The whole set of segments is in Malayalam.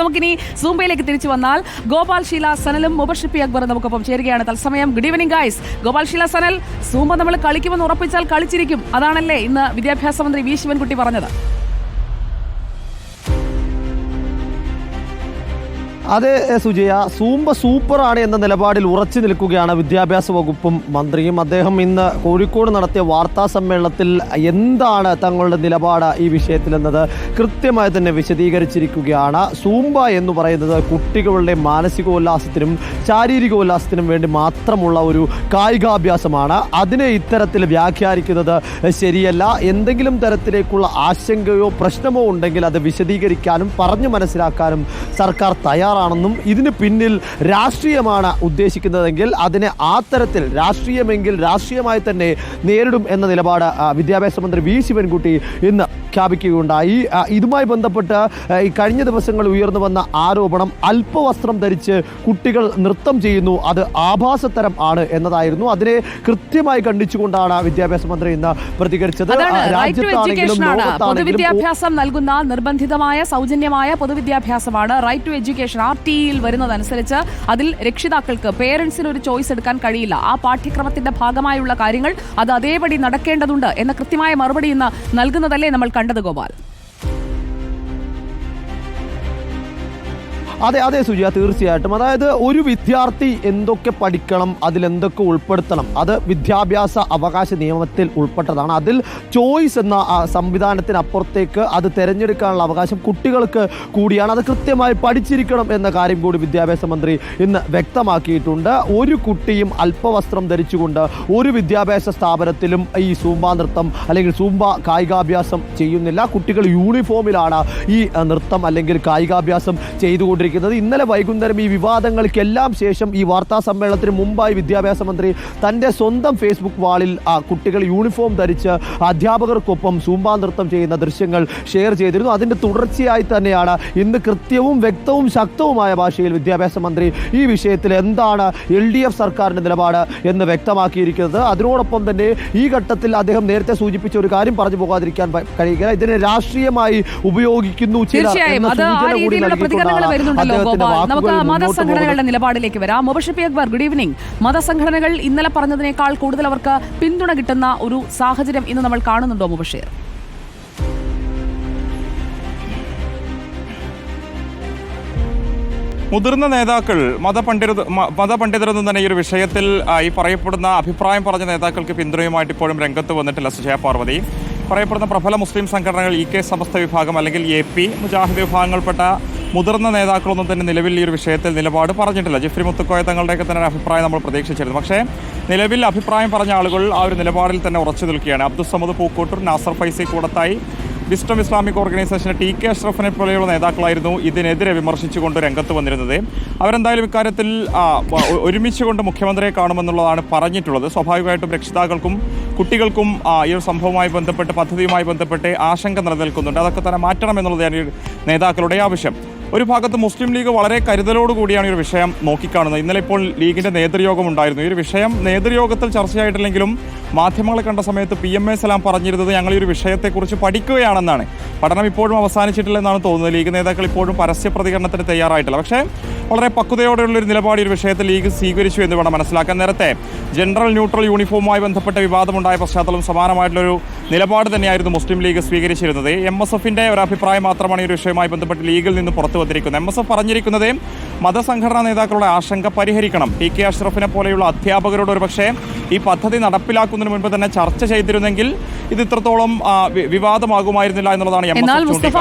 നമുക്കിനി സൂംബയിലേക്ക് തിരിച്ചു വന്നാൽ ഗോപാൽ ഷീല സനലും മുബർഷിപ്പി അക്ബറും നമുക്കൊപ്പം ചേരുകയാണ്. തത്സമയം good evening guys Gopal Sheela Sanal Zumba നമ്മൾ കളിക്കുമെന്ന് ഉറപ്പിച്ചാൽ കളിച്ചിരിക്കും. അതാണല്ലേ ഇന്ന് വിദ്യാഭ്യാസ മന്ത്രി വി. ശിവൻകുട്ടി പറഞ്ഞത്. അതെ സുജയ സൂമ്പ സൂപ്പറാണ് എന്ന നിലപാടിൽ ഉറച്ചു നിൽക്കുകയാണ് വിദ്യാഭ്യാസ വകുപ്പും മന്ത്രിയും. അദ്ദേഹം ഇന്ന് കോഴിക്കോട് നടത്തിയ വാർത്താ സമ്മേളനത്തിൽ എന്താണ് തങ്ങളുടെ നിലപാട് ഈ വിഷയത്തിലെന്നത് കൃത്യമായി തന്നെ വിശദീകരിച്ചിരിക്കുകയാണ്. സൂമ്പ എന്ന് പറയുന്നത് കുട്ടികളുടെ മാനസികോല്ലാസത്തിനും ശാരീരികോല്ലാസത്തിനും വേണ്ടി മാത്രമുള്ള ഒരു കായികാഭ്യാസമാണ്. അതിനെ ഇത്തരത്തിൽ വ്യാഖ്യാനിക്കുന്നത് ശരിയല്ല. എന്തെങ്കിലും തരത്തിലേക്കുള്ള ആശങ്കയോ പ്രശ്നമോ ഉണ്ടെങ്കിൽ അത് വിശദീകരിക്കാനും പറഞ്ഞു മനസ്സിലാക്കാനും സർക്കാർ തയ്യാറാണെന്നും ഇതിന് പിന്നിൽ രാഷ്ട്രീയമാണ് ഉദ്ദേശിക്കുന്നതെങ്കിൽ അതിനെ ആ തരത്തിൽ രാഷ്ട്രീയമെങ്കിൽ രാഷ്ട്രീയമായി തന്നെ നേരിടും എന്ന നിലപാട് വിദ്യാഭ്യാസ മന്ത്രി വി. ശിവൻകുട്ടി ഇന്ന് പ്രഖ്യാപിക്കുകയുണ്ടായി ഇതുമായി ബന്ധപ്പെട്ട് ഈ കഴിഞ്ഞ ദിവസങ്ങൾ ഉയർന്നു വന്ന ആരോപണം അല്പവസ്ത്രം ധരിച്ച് കുട്ടികൾ നൃത്തം ചെയ്യുന്നു അത് ആഭാസത്തരം ആണ് എന്നതായിരുന്നു. അതിനെ കൃത്യമായി കണ്ടിച്ചുകൊണ്ടാണ് വിദ്യാഭ്യാസ മന്ത്രി ഇന്ന് പ്രതികരിച്ചത്. പൊതുവിദ്യാഭ്യാസം നൽകുന്ന നിർബന്ധിതമായ സൗജന്യമായ പൊതുവിദ്യാഭ്യാസമാണ്. റൈറ്റ് ടു എഡ്യൂക്കേഷൻ ആർ ടിയിൽ വരുന്നതനുസരിച്ച് അതിൽ രക്ഷിതാക്കൾക്ക് പേരൻസിന് ഒരു ചോയ്സ് എടുക്കാൻ കഴിയില്ല. ആ പാഠ്യക്രമത്തിന്റെ ഭാഗമായുള്ള കാര്യങ്ങൾ അത് അതേപടി നടക്കേണ്ടതുണ്ട് എന്ന കൃത്യമായ മറുപടി ഇന്ന് നൽകുന്നതല്ലേ നമ്മൾ കണ്ടത് ഗോപാൽ? അതെ അതെ സുജിയ തീർച്ചയായിട്ടും. അതായത് ഒരു വിദ്യാർത്ഥി എന്തൊക്കെ പഠിക്കണം അതിലെന്തൊക്കെ ഉൾപ്പെടുത്തണം അത് വിദ്യാഭ്യാസ അവകാശ നിയമത്തിൽ ഉൾപ്പെട്ടതാണ്. അതിൽ ചോയ്സ് എന്ന സംവിധാനത്തിനപ്പുറത്തേക്ക് അത് തിരഞ്ഞെടുക്കാനുള്ള അവകാശം കുട്ടികൾക്ക് കൂടിയാണ്. അത് കൃത്യമായി പഠിച്ചിരിക്കണം എന്ന കാര്യം കൂടി വിദ്യാഭ്യാസ മന്ത്രി ഇന്ന് വ്യക്തമാക്കിയിട്ടുണ്ട്. ഒരു കുട്ടിയും അല്പവസ്ത്രം ധരിച്ചുകൊണ്ട് ഒരു വിദ്യാഭ്യാസ സ്ഥാപനത്തിലും ഈ സൂംബ നൃത്തം അല്ലെങ്കിൽ സൂംബ കായികാഭ്യാസം ചെയ്യുന്നില്ല. കുട്ടികൾ യൂണിഫോമിലാണ് ഈ നൃത്തം അല്ലെങ്കിൽ കായികാഭ്യാസം ചെയ്തുകൊണ്ടിരിക്കുന്നത്. ഇന്നലെ വൈകുന്നേരം ഈ വിവാദങ്ങൾക്കെല്ലാം ശേഷം ഈ വാർത്താ സമ്മേളനത്തിന് മുമ്പായി വിദ്യാഭ്യാസ മന്ത്രി തന്റെ സ്വന്തം ഫേസ്ബുക്ക് വാളിൽ ആ, കുട്ടികൾ യൂണിഫോം ധരിച്ച് അധ്യാപകർക്കൊപ്പം സൂമ്പാ നൃത്തം ചെയ്യുന്ന ദൃശ്യങ്ങൾ ഷെയർ ചെയ്തിരുന്നു. അതിന്റെ തുടർച്ചയായി തന്നെയാണ് ഇന്ന് കൃത്യവും വ്യക്തവും ശക്തവുമായ ഭാഷയിൽ വിദ്യാഭ്യാസ മന്ത്രി ഈ വിഷയത്തിൽ എന്താണ് എൽ ഡി എഫ് സർക്കാരിന്റെ നിലപാട് എന്ന് വ്യക്തമാക്കിയിരിക്കുന്നത്. അതിനോടൊപ്പം തന്നെ ഈ ഘട്ടത്തിൽ അദ്ദേഹം നേരത്തെ സൂചിപ്പിച്ച ഒരു കാര്യം പറഞ്ഞു പോകാതിരിക്കാൻ കഴിയുക ഇതിനെ രാഷ്ട്രീയമായി ഉപയോഗിക്കുന്നു ചിലർ ഗോപാൽ. നമുക്ക് മതസംഘടനകളുടെ നിലപാടിലേക്ക് വരാം. മുബഷിപ്പി അക്ബർ ഗുഡ് ഈവനിംഗ് മതസംഘടനകൾ ഇന്നലെ പറഞ്ഞതിനേക്കാൾ കൂടുതൽ അവർക്ക് പിന്തുണ കിട്ടുന്ന ഒരു സാഹചര്യം ഇന്ന് നമ്മൾ കാണുന്നുണ്ടോ മുബഷീർ? മുതിർന്ന നേതാക്കൾ മതപണ്ഡിത മതപണ്ഡിതർ മതപണ്ഡിതരൊന്നും തന്നെ ഈ ഒരു വിഷയത്തിൽ ഈ പറയപ്പെടുന്ന അഭിപ്രായം പറഞ്ഞ നേതാക്കൾക്ക് പിന്തുണയുമായിട്ട് ഇപ്പോഴും രംഗത്ത് വന്നിട്ടില്ല സുജയ പാർവതി. പറയപ്പെടുന്ന പ്രബല മുസ്ലിം സംഘടനകൾ ഇ കെ സമസ്ത വിഭാഗം അല്ലെങ്കിൽ എ പി മുജാഹിദ് വിഭാഗങ്ങൾപ്പെട്ട മുതിർന്ന നേതാക്കളൊന്നും തന്നെ നിലവിൽ ഈ ഒരു വിഷയത്തിൽ നിലപാട് പറഞ്ഞിട്ടില്ല. ജെഫ്രി മുത്തുക്കോയ തങ്ങളുടെയൊക്കെ തന്നെ അഭിപ്രായം നമ്മൾ പ്രതീക്ഷിച്ചിരുന്നു. പക്ഷേ നിലവിൽ അഭിപ്രായം പറഞ്ഞ ആളുകൾ ആ ഒരു നിലപാടിൽ തന്നെ ഉറച്ചു നിൽക്കുകയാണ്. അബ്ദുസമദ് പൂക്കോട്ടൂർ നാസർ ഫൈസി കൂടത്തായി വിസ്റ്റം ഇസ്ലാമിക് ഓർഗനൈസേഷന് ടി കെ അഷ്റഫിനെ പോലെയുള്ള നേതാക്കളായിരുന്നു ഇതിനെതിരെ വിമർശിച്ചുകൊണ്ട് രംഗത്ത് വന്നിരുന്നത്. അവരെന്തായാലും ഇക്കാര്യത്തിൽ ഒരുമിച്ചുകൊണ്ട് മുഖ്യമന്ത്രിയെ കാണുമെന്നുള്ളതാണ് പറഞ്ഞിട്ടുള്ളത്. സ്വാഭാവികമായിട്ടും രക്ഷിതാക്കൾക്കും കുട്ടികൾക്കും ഈ ഒരു സംഭവവുമായി ബന്ധപ്പെട്ട് പദ്ധതിയുമായി ബന്ധപ്പെട്ട് ആശങ്ക നിലനിൽക്കുന്നുണ്ട്. അതൊക്കെ തന്നെ മാറ്റണം എന്നുള്ളതാണ് ഈ നേതാക്കളുടെ ആവശ്യം. ഒരു ഭാഗത്ത് മുസ്ലിം ലീഗ് വളരെ കരുതലോടുകൂടിയാണ് ഈ ഒരു വിഷയം നോക്കിക്കാണുന്നത്. ഇന്നലെ ഇപ്പോൾ ലീഗിന്റെ നേതൃയോഗം ഉണ്ടായിരുന്നു ഈ ഒരു വിഷയം നേതൃയോഗത്തിൽ ചർച്ചയായിട്ടില്ലെങ്കിലും മാധ്യമങ്ങളെ കണ്ട സമയത്ത് പി എം എ സലാം പറഞ്ഞിരുന്നത് ഞങ്ങൾ ഈ ഒരു വിഷയത്തെക്കുറിച്ച് പഠിക്കുകയാണെന്നാണ്. പഠനം ഇപ്പോഴും അവസാനിച്ചിട്ടില്ലെന്നാണ് തോന്നുന്നത്. ലീഗ് നേതാക്കൾ ഇപ്പോഴും പരസ്യ പ്രതികരണത്തിന് തയ്യാറായിട്ടില്ല. പക്ഷേ വളരെ പക്വതയോടെയുള്ള ഒരു നിലപാട് ഒരു വിഷയത്തിൽ ലീഗ് സ്വീകരിച്ചു എന്ന് വേണം മനസ്സിലാക്കാൻ. നേരത്തെ ജനറൽ ന്യൂട്രൽ യൂണിഫോമുമായി ബന്ധപ്പെട്ട വിവാദമുണ്ടായ പശ്ചാത്തലം സമാനമായിട്ടുള്ളൊരു നിലപാട് തന്നെയായിരുന്നു മുസ്ലിം ലീഗ് സ്വീകരിച്ചിരുന്നത്. എം എസ് എഫിന്റെ ഒരു അഭിപ്രായം മാത്രമാണ് ഈ ഒരു വിഷയവുമായി ബന്ധപ്പെട്ട് ലീഗിൽ നിന്ന് പുറത്തു വന്നിരിക്കുന്നത്. എം എസ് എഫ് പറഞ്ഞിരിക്കുന്നത് മതസംഘടനാ നേതാക്കളുടെ ആശങ്ക പരിഹരിക്കണം. പി കെ അഷ്റഫിനെ പോലെയുള്ള അധ്യാപകരോട് ഒരു പക്ഷേ ഈ പദ്ധതി നടപ്പിലാക്കുന്നതിന് മുൻപ് തന്നെ ചർച്ച ചെയ്തിരുന്നെങ്കിൽ ഇത് ഇത്രത്തോളം വിവാദമാകുമായിരുന്നില്ല എന്നുള്ളതാണ് എന്നാൽ മുസ്തഫ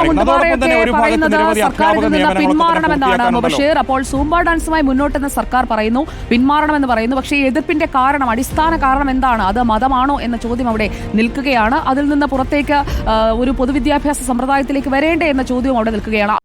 സർക്കാരിൽ നിന്ന് പിന്മാറണമെന്നാണ് ബഷീർ അപ്പോൾ സൂംബ ഡാൻസുമായി മുന്നോട്ടെന്ന് സർക്കാർ പറയുന്നു. പിന്മാറണമെന്ന് പറയുന്നു. പക്ഷേ എതിർപ്പിന്റെ കാരണം അടിസ്ഥാന കാരണം എന്താണ്? അത് മതമാണോ എന്ന ചോദ്യം അവിടെ നിൽക്കുകയാണ്. അതിൽ നിന്ന് പുറത്തേക്ക് ഒരു പൊതുവിദ്യാഭ്യാസ സമ്പ്രദായത്തിലേക്ക് വരേണ്ടേ എന്ന ചോദ്യവും അവിടെ നിൽക്കുകയാണ്.